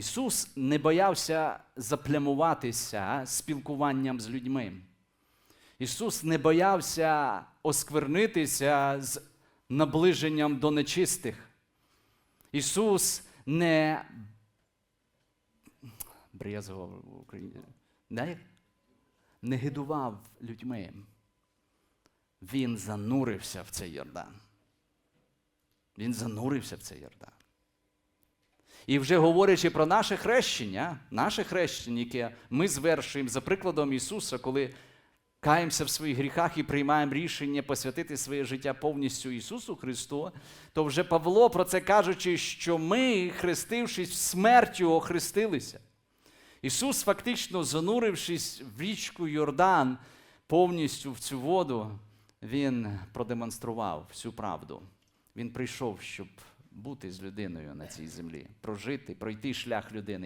Ісус не боявся заплямуватися спілкуванням з людьми. Ісус не боявся осквернитися з наближенням до нечистих. Ісус не брезгував в Україні. Не, не гидував людьми. Він занурився в цей Йордан. Він занурився в цей Йордан. І вже говорячи про наше хрещення, наше хрещення, яке ми звершуємо за прикладом Ісуса, коли каємося в своїх гріхах і приймаємо рішення посвятити своє життя повністю Ісусу Христу, то вже Павло про це кажучи, що ми, хрестившись смерть Його. Ісус, фактично занурившись в річку Йордан повністю в цю воду, Він продемонстрував всю правду. Він прийшов, щоб бути з людиною на цій землі, прожити, пройти шлях людини.